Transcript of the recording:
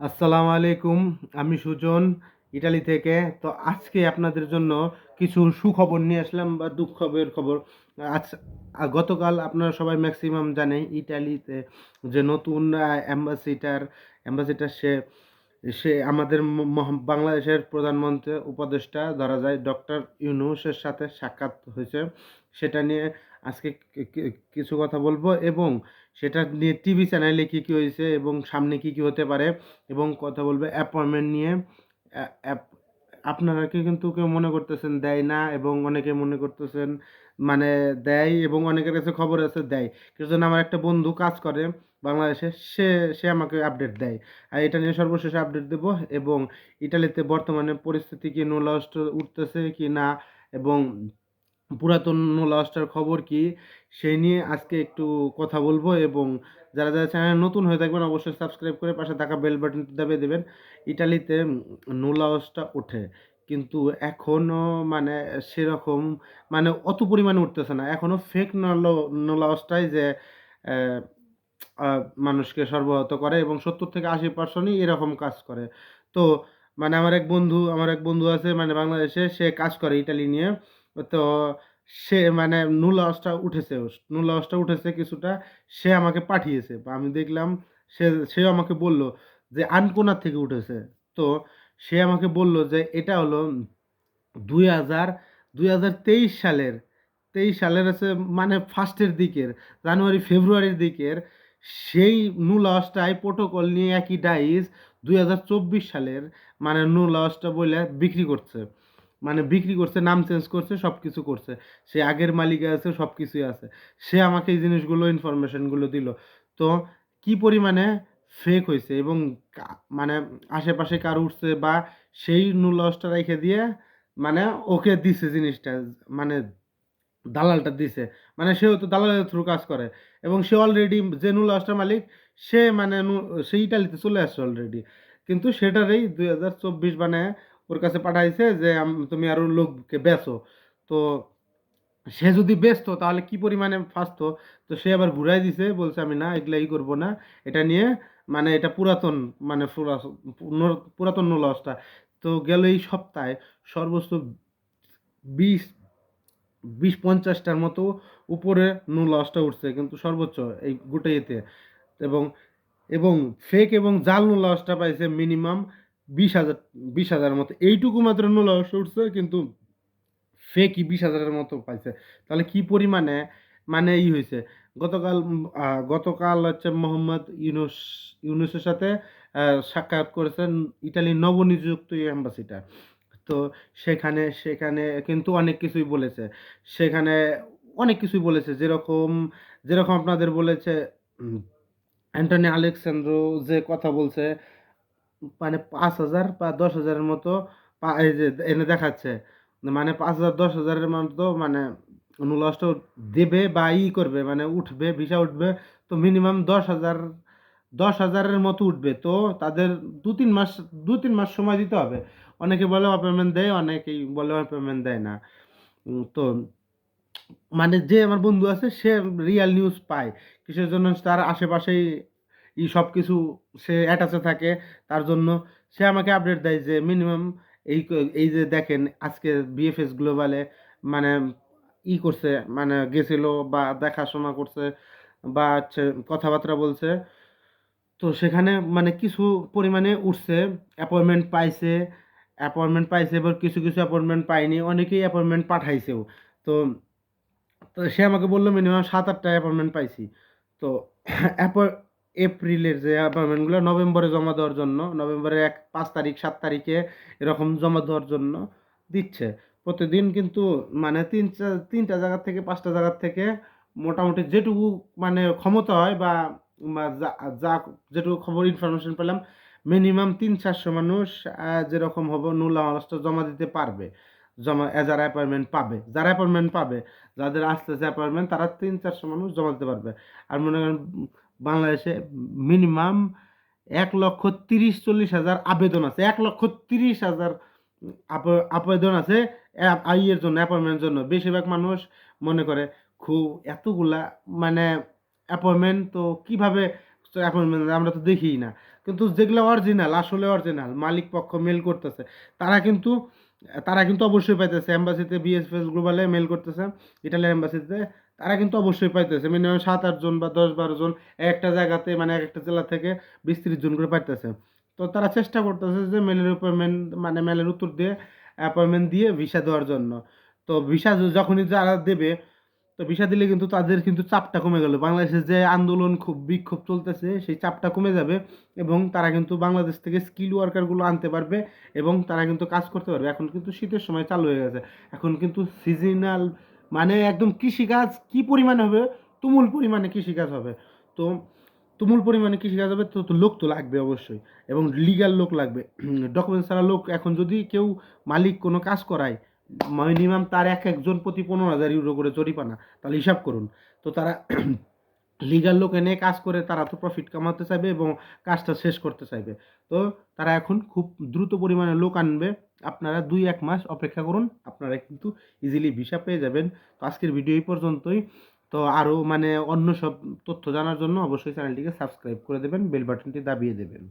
আসসালামু আলাইকুম, আমি সুজন, ইটালি থেকে। তো আজকে আপনাদের জন্য কিছু সুখবর নিয়ে আসলাম বা দুঃখবের খবর। আজ গতকাল আপনারা সবাই ম্যাক্সিমাম জানেন ইটালিতে যে নতুন অ্যাম্বাসিডার অ্যাম্বাসিডার সে সে আমাদের বাংলাদেশের প্রধানমন্ত্রী, উপদেষ্টা ধরা যায় ডক্টর ইউনুসের সাথে সাক্ষাৎ হয়েছে। সেটা নিয়ে আজকে কিছু কথা বলব এবং সেটা নিয়ে টিভি চ্যানেলে কী কী হয়েছে এবং সামনে কী কী হতে পারে এবং কথা বলবে অ্যাপয়েন্টমেন্ট নিয়ে। আপনারা কি কিন্তু কেউ মনে করতেছেন দেয় না এবং অনেকে মনে করতেছেন মানে দেয় এবং অনেকের কাছে খবর আছে দেয়। কিছু আমার একটা বন্ধু কাজ করে বাংলাদেশে, সে সে আমাকে আপডেট দেয়। আর এটা নিয়ে সর্বশেষ আপডেট দেব এবং ইটালিতে বর্তমানে পরিস্থিতি কি, নো লস্ট উঠতেছে কি না এবং পুরাতন লস্টার খবর কি, সেই নিয়ে আজকে একটু কথা বলব এবং যারা যারা চ্যানেল নতুন হয়ে থাকবেন অবশ্যই সাবস্ক্রাইব করে পাশে থাকা বেল বাটন দাবিয়ে দেবেন। ইটালিতে নো লসটা ওঠে, কিন্তু এখনও মানে সেরকম মানে অত পরিমাণে উঠতেছে না। এখনও ফেক নো লসটাই যে মানুষকে সর্বহত করে এবং সত্তর থেকে আশি পার্সেন্টই এরকম কাজ করে। তো মানে আমার এক বন্ধু, আমার এক বন্ধু আছে মানে বাংলাদেশে, সে কাজ করে ইটালি নিয়ে। তো সে মানে নুল আওয়াজটা উঠেছে নুল আওয়াজটা উঠেছে কিছুটা, সে আমাকে পাঠিয়েছে। আমি দেখলাম, সে সে আমাকে বলল যে আনকোনার থেকে উঠেছে? তো সে আমাকে বলল যে, এটা হলো দুই হাজার দুই হাজার তেইশ সালের তেইশ সালের হচ্ছে মানে ফার্স্টের দিকের, জানুয়ারি, ফেব্রুয়ারির দিকের, সেই নুল আওয়াজটাই প্রোটোকল নিয়ে একই ডাইস দুই হাজার চব্বিশ সালের মানে নুল আওয়াজটা বলে বিক্রি করছে। মানে বিক্রি করছে, নাম চেঞ্জ করছে সব কিছু করছে। সে আগের মালিক আছে সব কিছুই আছে। সে আমাকে এই জিনিসগুলো ইনফরমেশনগুলো দিল। তো কি পরিমাণে ফেক হয়েছে এবং মানে আশেপাশে কার উঠছে বা সেই নুলসটা রেখে দিয়ে মানে ওকে দিছে জিনিসটা মানে দালালটা দিছে। মানে সেও তো দালালের থ্রু কাজ করে এবং সে অলরেডি যে নুলসটার মালিক, সে মানে নু- সে ইটালিতে চলে আসছে অলরেডি কিন্তু সেটারই দুই হাজার চব্বিশ মানে ওর কাছে পাঠাইছে যে তুমি আরও লোককে বেচো। তো সে যদি বেচতো, তাহলে কি পরিমাণে ফাঁসতো? তো সে আবার ঘুরাই দিছে, বলছে, আমি না এগুলা ই করব না। এটা নিয়ে মানে এটা পুরাতন মানে পুরাতন লসটা তো গেল এই সপ্তাহে সর্বোচ্চ বিশ বিশ পঞ্চাশটার মতো উপরে নো লসটা উঠছে, কিন্তু সর্বোচ্চ এই গোটা ইয়েতে এবং এবং ফেক এবং জাল নো লসটা পাইছে মিনিমাম বিশ হাজার, বিশ হাজারের মতো। এইটুকু মাত্র নো লস উঠছে কিন্তু ফেকই বিশ হাজারের মতো পাইছে। তাহলে কি পরিমাণে? মানে ই হয়েছে গতকাল গতকাল হচ্ছে মোহাম্মদ ইউনুস, ইউনুসের সাথে সাক্ষাৎ করেছেন ইটালির নবনিযুক্ত অ্যাম্বাসিডার। তো সেখানে সেখানে কিন্তু অনেক কিছুই বলেছে। সেখানে অনেক কিছুই বলেছে। যেরকম যেরকম আপনাদের বলেছে অ্যান্টনি আলেকসান্দ্রো যে কথা বলছে মানে পাঁচ হাজার বা দশ হাজারের মতো এই যে এনে দেখাচ্ছে। মানে পাঁচ হাজার, দশ হাজারের মতো মানে নুলসটা দেবে বা ই করবে মানে উঠবে, ভিসা উঠবে, তো মিনিমাম দশ হাজার, দশ হাজারের মতো উঠবে। তো তাদের দু তিন মাস দু তিন মাস সময় দিতে হবে। অনেকে বলে অ্যাপয়েন্টমেন্ট দেয়, অনেকেই বলে অ্যাপয়েন্টমেন্ট দেয় না। তো মানে যে আমার বন্ধু আছে, সে রিয়েল নিউজ পায়। কিসের জন্য তার আশেপাশেই ই সব কিছু সে অ্যাটাচে থাকে, তার জন্য সে আমাকে আপডেট দেয় যে মিনিমাম এই এই যে দেখেন আজকে বিএফএস গ্লোবালে মানে ই করছে মানে গেছিল বা দেখাশোনা করছে বা হচ্ছে কথাবার্তা বলছে। তো সেখানে মানে কিছু পরিমাণে উঠছে অ্যাপয়েন্টমেন্ট পাইছে অ্যাপয়েন্টমেন্ট পাইছে, এবার কিছু কিছু অ্যাপয়েন্টমেন্ট পাইনি, অনেকেই অ্যাপয়েন্টমেন্ট পাঠাইছেও। তো তো সে আমাকে বলল মিনিমাম সাত আটটা অ্যাপয়েন্টমেন্ট পাইছি। তো অ্যাপয়- এপ্রিলের যে অ্যাপয়েন্টমেন্টগুলো নভেম্বরে জমা দেওয়ার জন্য, নভেম্বরের এক, পাঁচ তারিখ, সাত তারিখে এরকম জমা দেওয়ার জন্য দিচ্ছে। প্রতিদিন কিন্তু মানে তিন তিনটা জায়গার থেকে পাঁচটা জায়গার থেকে মোটামুটি যেটুকু মানে ক্ষমতা হয় বা যা যেটুকু খবর ইনফরমেশন পেলাম মিনিমাম তিন, চারশো মানুষ যেরকম হবে নুলা মানুষটা জমা দিতে পারবে। জমা যারা অ্যাপয়েন্টমেন্ট পাবে, যারা অ্যাপয়েন্টমেন্ট পাবে, যাদের আসতেছে অ্যাপয়েন্টমেন্ট তারা তিন চারশো মানুষ জমা দিতে পারবে। আর মনে করেন, বাংলাদেশে মিনিমাম এক লক্ষ তিরিশ চল্লিশ হাজার আবেদন আছে। এক লক্ষ তিরিশ হাজার আবেদন আছে আইয়ের জন্য অ্যাপয়েন্টমেন্টের জন্য। বেশিরভাগ মানুষ মনে করে, খুব এতগুলা মানে অ্যাপয়েন্টমেন্ট তো কীভাবে অ্যাপয়েন্টমেন্ট আমরা তো দেখিই না। কিন্তু যেগুলো অরিজিনাল আসলে অরিজিনাল মালিক পক্ষ মেল করতেছে, তারা কিন্তু তারা কিন্তু অবশ্যই পাইতেছে। এম্বাসিতে বিএসএস গ্লোবালে মেল করতেছে ইটালিয়ান এম্বাসিতে তারা কিন্তু অবশ্যই পাইতেছে। মিনিমাম সাত আটজন বা দশ, বারো জন একটা জায়গাতে মানে এক একটা জেলা থেকে বিশ, ত্রিশ জন করে পাইতেছে। তো তারা চেষ্টা করতেছে যে মেলের অ্যাপয়েন্টমেন্ট মানে মেলের উত্তর দিয়ে অ্যাপয়েন্টমেন্ট দিয়ে ভিসা দেওয়ার জন্য। তো ভিসা যখনই যারা দেবে তো ভিসা দিলে কিন্তু তাদের কিন্তু চাপটা কমে গেল। বাংলাদেশে যে আন্দোলন খুব বিক্ষোভ চলতেছে, সেই চাপটা কমে যাবে এবং তারা কিন্তু বাংলাদেশ থেকে স্কিল ওয়ার্কারগুলো আনতে পারবে এবং তারা কিন্তু কাজ করতে পারবে। এখন কিন্তু শীতের সময় চালু হয়ে গেছে। এখন কিন্তু সিজনাল মানে একদম কৃষিকাজ কি পরিমাণে হবে? তুমুল পরিমাণে কৃষিকাজ হবে। তো তুমুল পরিমাণে কৃষিকাজ হবে তো লোক তো লাগবে অবশ্যই এবং লিগ্যাল লোক লাগবে। ডকুমেন্টস ছাড়া লোক এখন যদি কেউ মালিক কোনো কাজ করায় মিনিমাম তার এক একজন প্রতি পনেরো হাজার ইউরো করে জরিপানা তাহলে হিসাব করুন। তো তারা লিগাল লোক এনে কাজ করে, তারা তো প্রফিট কামাতে চাইবে এবং কাজটা শেষ করতে চাইবে। তো তারা এখন খুব দ্রুত পরিমাণে লোক আনবে। আপনারা দুই এক মাস অপেক্ষা করুন, আপনারা কিন্তু ইজিলি ভিসা পেয়ে যাবেন। তো আজকের ভিডিও এই পর্যন্তই। তো আরও মানে অন্য সব তথ্য জানার জন্য অবশ্যই চ্যানেলটিকে সাবস্ক্রাইব করে দেবেন বেল বাটনটি দাবিয়ে দেবেন।